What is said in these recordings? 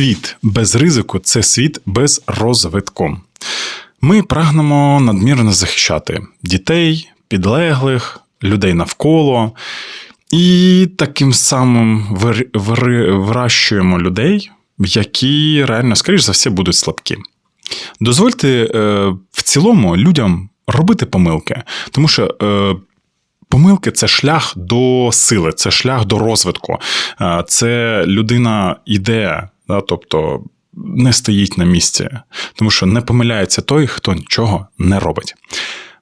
Світ без ризику це світ без розвитку. Ми прагнемо надмірно захищати дітей, підлеглих, людей навколо. І таким самим вир- вир- вирощуємо людей, які реально, скоріш за все, будуть слабкі. Дозвольте е, в цілому людям робити помилки, тому що е, помилки це шлях до сили, це шлях до розвитку. Е, це людина йде, да, тобто не стоїть на місці, тому що не помиляється той, хто нічого не робить.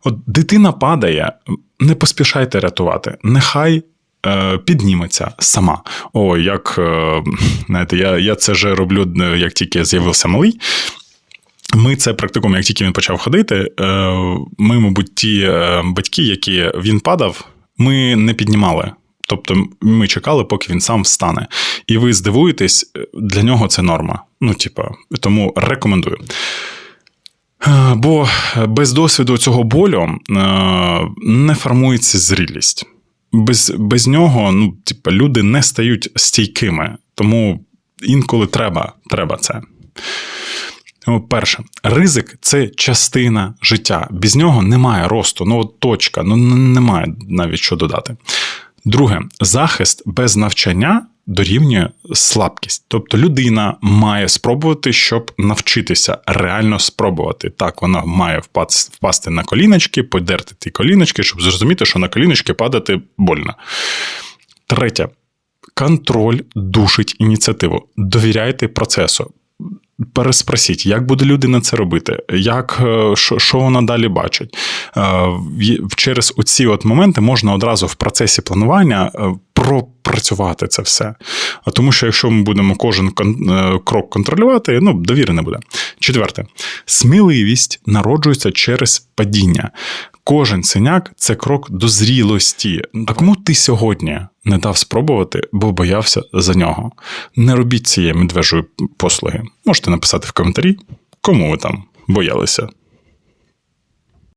От дитина падає, не поспішайте рятувати. Нехай е, підніметься сама. О, як е, знаєте, я, я це вже роблю, е, як тільки з'явився малий. Ми це практикуємо, як тільки він почав ходити. Ми, мабуть, ті батьки, які він падав, ми не піднімали. Тобто ми чекали, поки він сам встане. І ви здивуєтесь, для нього це норма. Ну, типа, тому рекомендую. Е, Бо без досвіду цього болю е, не формується зрілість. Без, без нього ну, типа, люди не стають стійкими. Тому інколи треба, треба це. Перше, ризик це частина життя. Без нього немає росту. Ну, от точка, ну немає навіть що додати. Друге, захист без навчання дорівнює слабкість. Тобто людина має спробувати, щоб навчитися реально спробувати. Так, вона має впасти, на коліночки, подерти ті коліночки, щоб зрозуміти, що на коліночки падати больно. Третє. Контроль душить ініціативу. Довіряйте процесу. Переспросіть, як буде людина це робити, як, е, що, що вона далі бачить. Е, Через оці от моменти можна одразу в процесі планування е, пропрацювати це все. Тому що якщо ми будемо кожен крок контролювати, ну, довіри не буде. Четверте, сміливість народжується через падіння. Кожен синяк це крок до зрілості. А кому ти сьогодні не дав спробувати, бо боявся за нього? Не робіть цієї медвежої послуги. Можете написати в коментарі, кому ви там боялися.